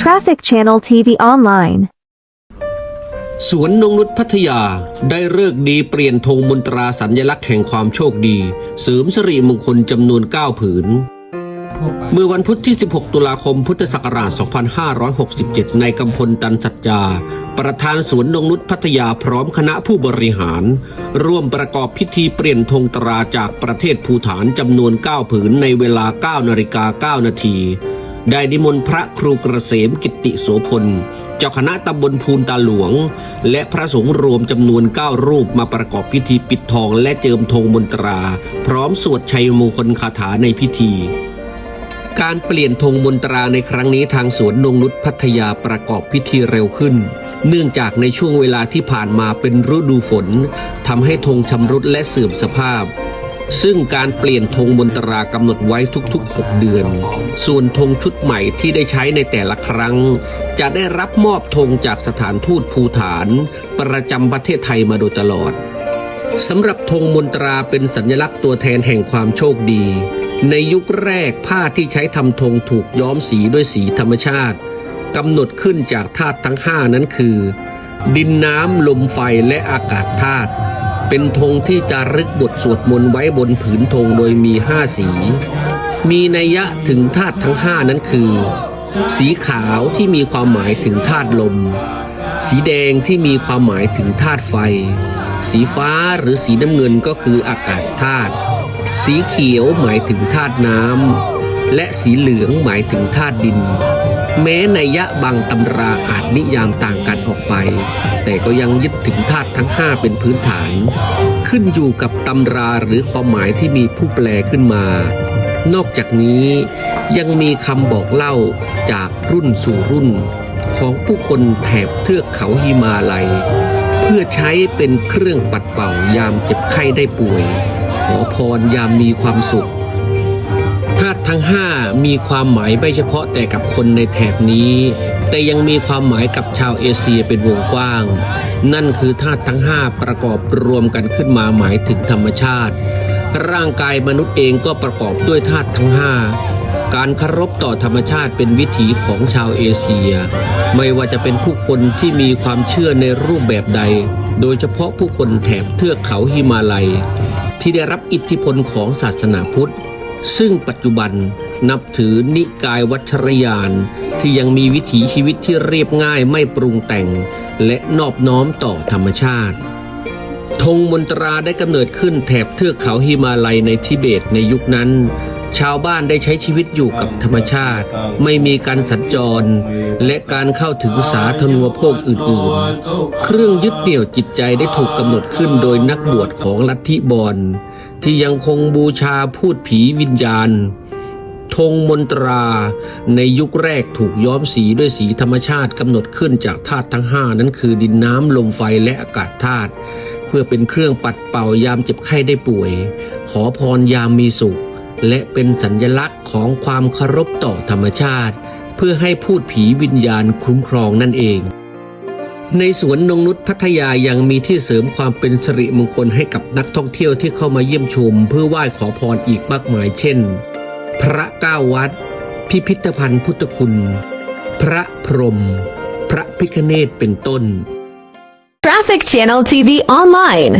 Traffic Channel TV Online สวนนงนุษพัทยาได้เลิกดีเปลี่ยนธงมนตราสัญลักษณ์แห่งความโชคดี เสริมสิริมงคลจำนวน 9 ผืน เมื่อวันพุธที่ 16 ตุลาคม พุทธศักราช 2567ในกำพลตันสัจจา ประธานสวนนงนุษพัทยาพร้อมคณะผู้บริหาร ร่วมประกอบพิธีเปลี่ยนธงตราจากประเทศภูฐานจำนวน 9 ผืนในเวลา 9 นาฬิกา 9 นาที ได้นิมนต์พระครูกระเสมกิติโสพลเจ้าคณะตำบลพูนตาหลวง และพระสงฆ์รวมจำนวน 9 รูปมาประกอบพิธีปิดทองและเจิมธงมนตรา พร้อมสวดชัยมงคลคาถาในพิธี การเปลี่ยนธงมนตราในครั้งนี้ทางสวนนงนุษพัทยาประกอบพิธีเร็วขึ้น เนื่องจากในช่วงเวลาที่ผ่านมาเป็นฤดูฝนทำให้ธงชำรุดและเสื่อมสภาพ ซึ่งการเปลี่ยนธงมนตรากำหนดไว้ทุกๆ 6 เดือน ส่วนธงชุดใหม่ที่ได้ใช้ในแต่ละครั้ง จะได้รับมอบธงจากสถานทูตภูฐาน ประจำประเทศไทยมาโดยตลอดสำหรับธงมนตราเป็นสัญลักษณ์ตัวแทนแห่งความโชคดี ในยุคแรกผ้าที่ใช้ทำธงถูกย้อมสีด้วยสีธรรมชาติกำหนดขึ้นจากธาตุทั้งห้านั้นคือ ดินน้ำลมไฟและอากาศธาตุเป็นธงที่จารึกบทสวดมนต์ไว้บนผืนธงโดยมีห้าสี มีนัยยะถึงธาตุทั้งห้านั้นคือ สีขาวที่มีความหมายถึงธาตุลม สีแดงที่มีความหมายถึงธาตุไฟ สีฟ้าหรือสีน้ำเงินก็คืออากาศธาตุ สีเขียวหมายถึงธาตุน้ำและสีเหลืองหมายถึงธาตุดิน แม้ในยะบางตำราอาจนิยามต่างกันออกไป แต่ก็ยังยึดถึงธาตุทั้ง 5 เป็นพื้นฐาน ขึ้นอยู่กับตำราหรือความหมายที่มีผู้แปลขึ้นมา นอกจากนี้ยังมีคำบอกเล่าจากรุ่นสู่รุ่น ของผู้คนแถบเทือกเขาหิมาลัย เพื่อใช้เป็นเครื่องปัดเป่ายามเจ็บไข้ได้ป่วย ขอพรยามมีความสุขธาตุทั้งห้ามีความหมายไม่เฉพาะแต่กับคนในแถบนี้ แต่ยังมีความหมายกับชาวเอเชียเป็นวงกว้าง นั่นคือธาตุทั้งห้าประกอบรวมกันขึ้นมาหมายถึงธรรมชาติ ร่างกายมนุษย์เองก็ประกอบด้วยธาตุทั้งห้าการเคารพต่อธรรมชาติเป็นวิถีของชาวเอเชีย ไม่ว่าจะเป็นผู้คนที่มีความเชื่อในรูปแบบใด โดยเฉพาะผู้คนแถบเทือกเขาหิมาลัย ที่ได้รับอิทธิพลของศาสนาพุทธ ซึ่งปัจจุบันนับถือนิกายวัชรยาน ที่ยังมีวิถีชีวิตที่เรียบง่ายไม่ปรุงแต่ง และนอบน้อมต่อธรรมชาติธงมนตราได้กำเนิดขึ้นแถบเทือกเขาฮิมาลัยในทิเบตในยุคนั้น ชาวบ้านได้ใช้ชีวิตอยู่กับธรรมชาติ ไม่มีการสัญจร และการเข้าถึงสาธารณูปโภคอื่นๆ เครื่องยึดเหนี่ยวจิตใจได้ถูกกำหนดขึ้นโดยนักบวชของลัทธิบอลที่ยังคงบูชาพูดผีวิญญาณธงมนตราในยุคแรกถูกย้อมสีด้วยสีธรรมชาติกำหนดขึ้นจากธาตุทั้งห้านั้นคือดินน้ำลมไฟและอากาศธาตุเพื่อเป็นเครื่องปัดเป่ายามเจ็บไข้ได้ป่วย ขอพรยามมีสุข และเป็นสัญญลักษณ์ของความเคารพต่อธรรมชาติ เพื่อให้พูดผีวิญญาณคุ้มครองนั่นเอง ในสวนนงนุษพัทยายังมีที่เสริมความเป็นสิริมงคลให้กับนักท่องเที่ยวที่เข้ามาเยี่ยมชม เพื่อไหว้ขอพรอีกมากมายเช่น พระเก้าวัด พิพิธภัณฑ์พุทธคุณ พระพรหมพระพิคเนตเป็นต้น Traffic Channel TV Online